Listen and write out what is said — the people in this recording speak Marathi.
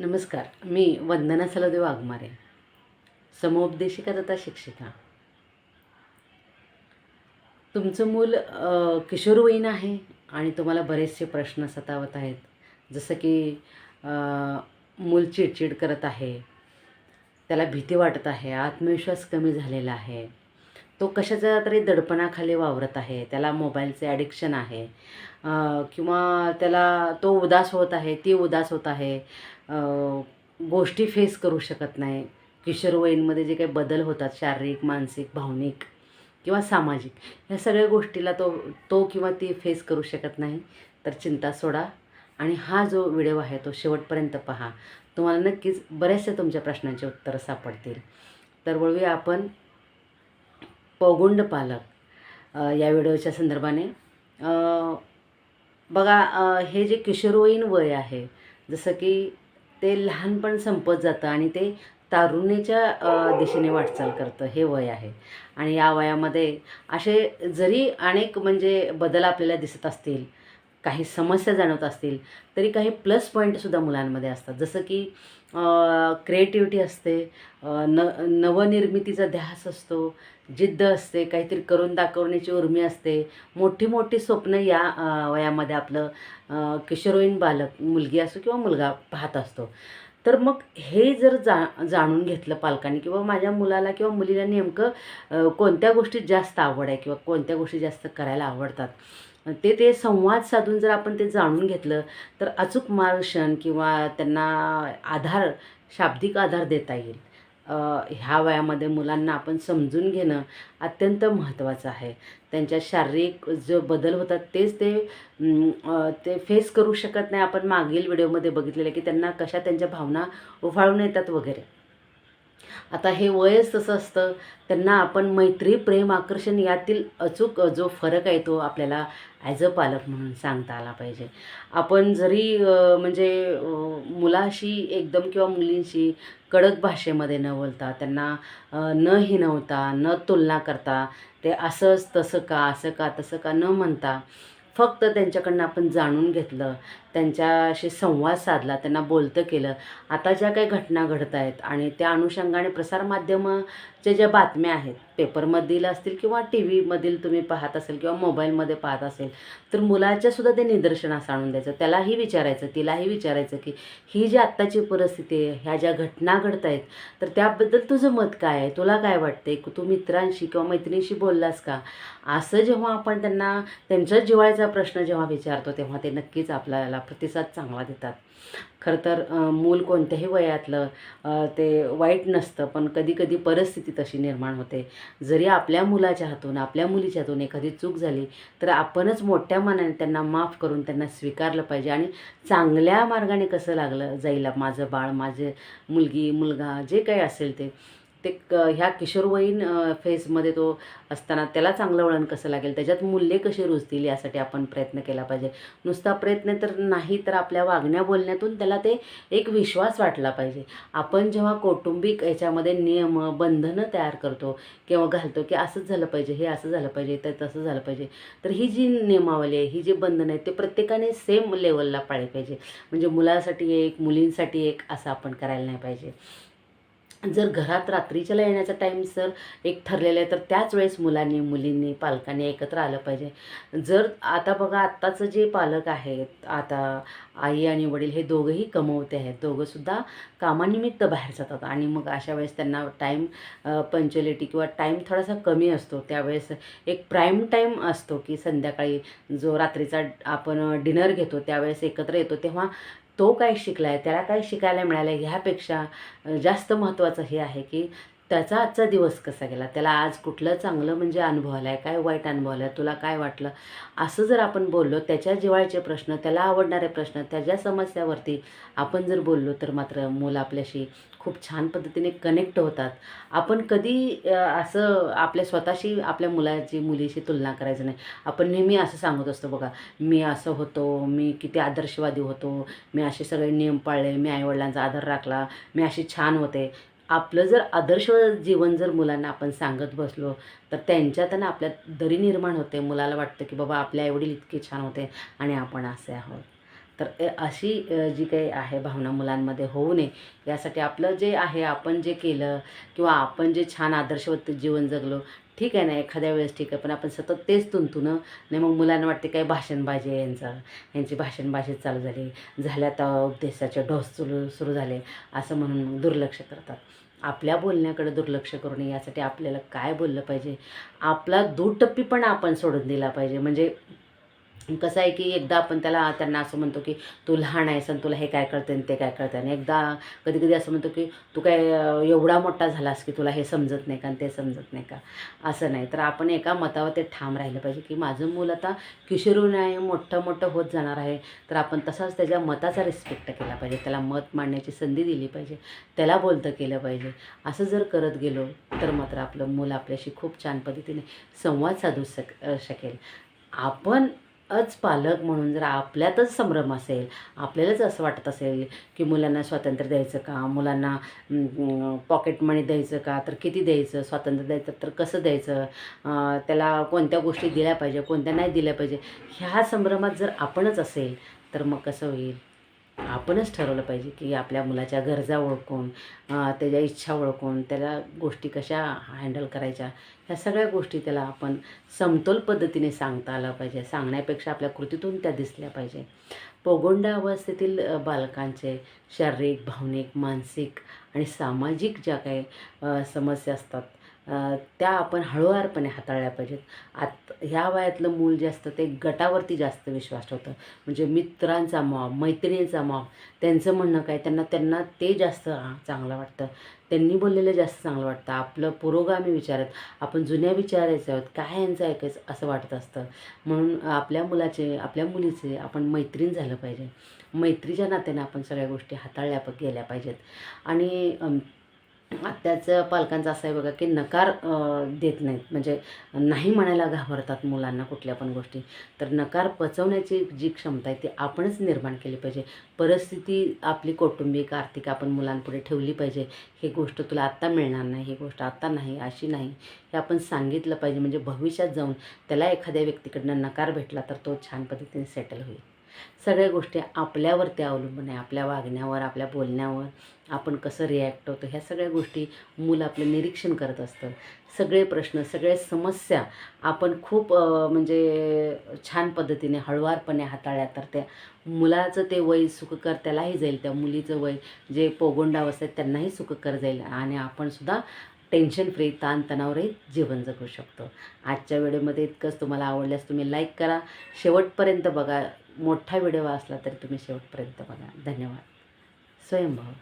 नमस्कार मी वंदना सलदेव वाघमारे समोपदेशिका तथा शिक्षिका. तुमचं मूल किशोरवयीन आहे आणि तुम्हाला बरेचसे प्रश्न सतावत आहेत. जसं की मूल चिडचिड करत आहे त्याला भीती वाटत आहे आत्मविश्वास कमी झालेला आहे. तो कशाच्या तरी दडपणाखाली वावरत आहे त्याला मोबाईलचे ॲडिक्शन आहे किंवा त्याला तो उदास होत आहे ती उदास होत आहे गोष्टी फेस करू शकत नाही. किशोरवयीनमध्ये जे काही बदल होतात शारीरिक मानसिक भावनिक किंवा सामाजिक ह्या सगळ्या गोष्टीला तो तो किंवा ती फेस करू शकत नाही. तर चिंता सोडा. आणि हा जो व्हिडिओ आहे तो शेवटपर्यंत पहा. तुम्हाला नक्कीच बऱ्याचशा तुमच्या प्रश्नांची उत्तरं सापडतील. तर वळूया आपण पौगुंड पालक या व्हिडिओच्या संदर्भाने. बघा हे जे किशोरवयीन वय आहे जसं की ते लहानपण संपत जातं आणि ते तारुण्याच्या दिशेने वाटचाल करतं हे वय आहे. आणि या वयामध्ये असे जरी अनेक म्हणजे बदल आपल्याला दिसत असतील काही समस्या जाणवत असतील तरी काही प्लस पॉईंटसुद्धा मुलांमध्ये असतात. जसं की क्रिएटिव्हिटी असते न नवनिर्मितीचा ध्यास असतो जिद्द असते काहीतरी करून दाखवण्याची उर्मी असते. मोठी मोठी स्वप्न या वयामध्ये आपलं किशोरवयीन बालक मुलगी असो किंवा मुलगा पाहत असतो. तर मग हे जर जा जाणून घेतलं पालकांनी किंवा माझ्या मुलाला किंवा मुलीला नेमकं कोणत्या गोष्टीत जास्त आवड आहे किंवा कोणत्या गोष्टी जास्त करायला आवडतात ते ते संवाद साधून जर आपण ते जाणून घेतलं तर अचूक मार्गदर्शन किंवा त्यांना आधार शाब्दिक आधार देता येईल. ह्या वयामध्ये मुलांना आपण समजून घेणं अत्यंत महत्त्वाचं आहे. त्यांच्या शारीरिक जो बदल होतात तेच ते ते फेस करू शकत नाही. आपण मागील व्हिडिओमध्ये बघितलेलं की त्यांना कशा त्यांच्या भावना उफाळून येतात वगैरे. आता हे वयच तसं असतं. त्यांना आपण मैत्री प्रेम आकर्षण यातील अचूक जो फरक आहे तो आपल्याला ॲज अ पालक म्हणून सांगता आला पाहिजे. आपण जरी म्हणजे मुलाशी एकदम किंवा मुलींशी कडक भाषेमध्ये न बोलता त्यांना न हिनवता न तुलना करता ते असंच तसं का असं का तसं का न म्हणता फक्त त्यांच्याकडनं आपण जाणून घेतलं त्यांच्याशी संवाद साधला त्यांना बोलतं केलं. आता ज्या काही घटना घडत आहेत आणि त्या अनुषंगाने प्रसारमाध्यमाच्या ज्या बातम्या आहेत पेपरमधील असतील किंवा टी व्हीमधील तुम्ही पाहत असेल किंवा मोबाईलमध्ये पाहत असेल तर मुलाच्यासुद्धा ते निदर्शनास आणून द्यायचं. त्यालाही विचारायचं तिलाही विचारायचं की ही जी आत्ताची परिस्थिती आहे ह्या ज्या घटना घडत आहेत तर त्याबद्दल तुझं मत काय आहे? तुला काय वाटते तू मित्रांशी किंवा मैत्रिणीशी बोललास का? असं जेव्हा आपण त्यांना त्यांच्या जिवाळ्याचा प्रश्न जेव्हा विचारतो तेव्हा ते नक्कीच आपल्याला प्रतिसाद चांगला देतात. खरं तर मूल कोणत्याही वयातलं ते वाईट नसतं पण कधी कधी परिस्थिती तशी निर्माण होते. जरी आपल्या मुलाच्या हातून आपल्या मुलीच्या हातून एखादी चूक झाली तर आपणच मोठ्या मनाने त्यांना माफ करून त्यांना स्वीकारलं पाहिजे. आणि चांगल्या मार्गाने कसं लागलं जाईल माझं बाळ माझे मुलगी मुलगा जे काही असेल ते. ते क ह्या किशोरवयीन फेजमध्ये तो असताना त्याला चांगलं वळण कसं लागेल? त्याच्यात मूल्ये कशी रुजतील यासाठी आपण प्रयत्न केला पाहिजे. नुसता प्रयत्न तर नाही तर आपल्या वागण्या बोलण्यातून त्याला ते एक विश्वास वाटला पाहिजे. आपण जेव्हा कौटुंबिक याच्यामध्ये नियम बंधनं तयार करतो किंवा घालतो की असंच झालं पाहिजे हे असं झालं पाहिजे तर तसं झालं पाहिजे तर ही जी नियमावली आहे ही जी बंधनं आहेत ते प्रत्येकाने सेम लेवलला पाळली पाहिजे. म्हणजे मुलासाठी एक मुलींसाठी एक असं आपण करायला नाही पाहिजे. जर घरात रात्रीच्याला येण्याचा टाईम सर एक ठरलेला आहे तर त्याच वेळेस मुलांनी मुलींनी पालकांनी एकत्र आलं पाहिजे. जर आता बघा आत्ताचं जे पालक आहेत आता आई आणि वडील हे दोघंही कमवते आहेत. दोघंसुद्धा कामानिमित्त बाहेर जातात आणि मग अशा वेळेस त्यांना टाईम पंच्युअलिटी किंवा टाईम थोडासा कमी असतो. त्यावेळेस एक प्राईम टाईम असतो की संध्याकाळी जो रात्रीचा आपण डिनर घेतो त्यावेळेस एकत्र येतो. तेव्हा तो काय शिकला आहे त्याला काय शिकायला मिळालं आहे ह्यापेक्षा जास्त महत्त्वाचं हे आहे की त्याचा आजचा दिवस कसा गेला? त्याला आज कुठलं चांगलं म्हणजे अनुभव आला आहे काय वाईट अनुभव आला आहे तुला काय वाटलं? असं जर आपण बोललो त्याच्या जिवाळ्याचे प्रश्न त्याला आवडणारे प्रश्न त्याच्या समस्यावरती आपण जर बोललो तर मात्र मुलं आपल्याशी खूप छान पद्धतीने कनेक्ट होतात. आपण कधी असं आपल्या स्वतःशी आपल्या मुलाची मुलीशी तुलना करायचं नाही. आपण नेहमी असं सांगत असतो बघा मी असं होतो मी किती आदर्शवादी होतो मी असे सगळे नियम पाळले मी आईवडिलांचा आदर राखला मी अशी छान होते. आपलं जर आदर्श जीवन जर मुलांना आपण सांगत बसलो तर त्यांच्यात ना आपल्यात दरी निर्माण होते. मुलाला वाटतं की बाबा आपल्या आईवडील इतके छान होते आणि आपण असे आहोत. तर अशी जी काही आहे भावना मुलांमध्ये होऊ नये. यासाठी आपलं जे आहे आपण जे केलं किंवा आपण जे छान आदर्शवत जीवन जगलो ठीक आहे ना एखाद्या वेळेस ठीक आहे पण आपण सतत तेच तुंतुनं नाही मग मुलांना वाटते काय भाषणबाजी आहे यांचा यांची भाषणबाजी चालू झाली झाल्या तर उपदेशाचे ढोस सुरू सुरू झाले असं म्हणून मग दुर्लक्ष करतात. आपल्या बोलण्याकडे दुर्लक्ष करू नये यासाठी आपल्याला काय बोललं पाहिजे? आपला दुटप्पीपणा आपण सोडून दिला पाहिजे. म्हणजे कसं आहे की एकदा आपण त्याला त्यांना असं म्हणतो की तू लहान आहेस आणि तुला हे काय कळतं आणि ते काय कळतं आणि एकदा कधी कधी असं म्हणतो की तू काय एवढा मोठा झालास की तुला हे समजत नाही का आणि ते समजत नाही का? असं नाही. तर आपण एका मतावर ते ठाम राहिलं पाहिजे की माझं मूल आता किशोरून आहे मोठं मोठं होत जाणार आहे. तर आपण तसाच त्याच्या मताचा रिस्पेक्ट केला पाहिजे. त्याला मत मांडण्याची संधी दिली पाहिजे. त्याला बोलतं केलं पाहिजे. असं जर करत गेलो तर मात्र आपलं मूल आपल्याशी खूप छान पद्धतीने संवाद साधू शक शकेल. आपण अच पालक म्हणून जर आपल्यातच संभ्रम असेल आपल्यालाच असं वाटत असेल की मुलांना स्वातंत्र्य द्यायचं का मुलांना पॉकेट मनी द्यायचं का तर किती द्यायचं स्वातंत्र्य द्यायचं तर कसं द्यायचं? त्याला कोणत्या गोष्टी दिल्या पाहिजे कोणत्या नाही दिल्या पाहिजे? ह्या संभ्रमात जर आपणच असेल तर मग कसं होईल? आपणच ठरवलं पाहिजे की आपल्या मुलाच्या गरजा ओळखून त्याच्या इच्छा ओळखून त्याला गोष्टी कशा हँडल करायच्या ह्या सगळ्या गोष्टी त्याला आपण समतोल पद्धतीने सांगता आलं पाहिजे. सांगण्यापेक्षा आपल्या कृतीतून त्या दिसल्या पाहिजे. पोगोंडा अवस्थेतील बालकांचे शारीरिक भावनिक मानसिक आणि सामाजिक ज्या काही समस्या असतात त्या आपण हळूवारपणे हाताळल्या पाहिजेत. आत ह्या वयातलं मूल जे असतं ते गटावरती जास्त विश्वास ठेवतं. म्हणजे मित्रांचा मॉब मैत्रिणींचा मॉब त्यांचं म्हणणं काय? त्यांना त्यांना ते जास्त चांगलं वाटतं. त्यांनी बोललेलं जास्त चांगलं वाटतं. आपलं पुरोगामी विचारात आपण जुन्या विचारायचं आहोत. काय यांचं ऐकायचं? असं वाटत असतं. म्हणून आपल्या मुलाचे आपल्या मुलीचे आपण मैत्रीण झालं पाहिजे. मैत्रीच्या नात्याने आपण सगळ्या गोष्टी हाताळल्या प- गेल्या पाहिजेत. आणि आत्ताचं पालकांचं असं आहे बघा की नकार देत नाहीत. म्हणजे नाही म्हणायला घाबरतात मुलांना कुठल्या पण गोष्टी. तर नकार पचवण्याची जी क्षमता आहे ती आपणच निर्माण केली पाहिजे. परिस्थिती आपली कौटुंबिक आर्थिक आपण मुलांपुढे ठेवली पाहिजे. ही गोष्ट तुला आत्ता मिळणार नाही ही गोष्ट आत्ता नाही अशी नाही. हे आपण सांगितलं पाहिजे. म्हणजे भविष्यात जाऊन त्याला एखाद्या व्यक्तीकडनं नकार भेटला तर तो छान पद्धतीने सेटल होईल. सगळ्या गोष्टी आपल्यावरती अवलंबून आहे. आपल्या वागण्यावर आपल्या बोलण्यावर आपण कसं रिॲक्ट होतो ह्या सगळ्या गोष्टी मूल आपलं निरीक्षण करत असतं. सगळे प्रश्न सगळ्या समस्या आपण खूप म्हणजे छान पद्धतीने हळुवारपणे हाताळल्या तर त्या मुलाचं ते वय सुखकर त्यालाही जाईल. त्या मुलीचं वय जे पोगोंडावस्थेत त्यांनाही सुखकर जाईल आणि आपणसुद्धा टेन्शन फ्री ताणतणावरहित जीवन जगू शकतो. आजच्या व्हिडिओमध्ये इतकंच. तुम्हाला आवडल्यास तुम्ही लाईक करा. शेवटपर्यंत बघा. मोठा व्हिडिओ असला तरी तुम्ही शेवटपर्यंत बघा. धन्यवाद. स्वयंभाव.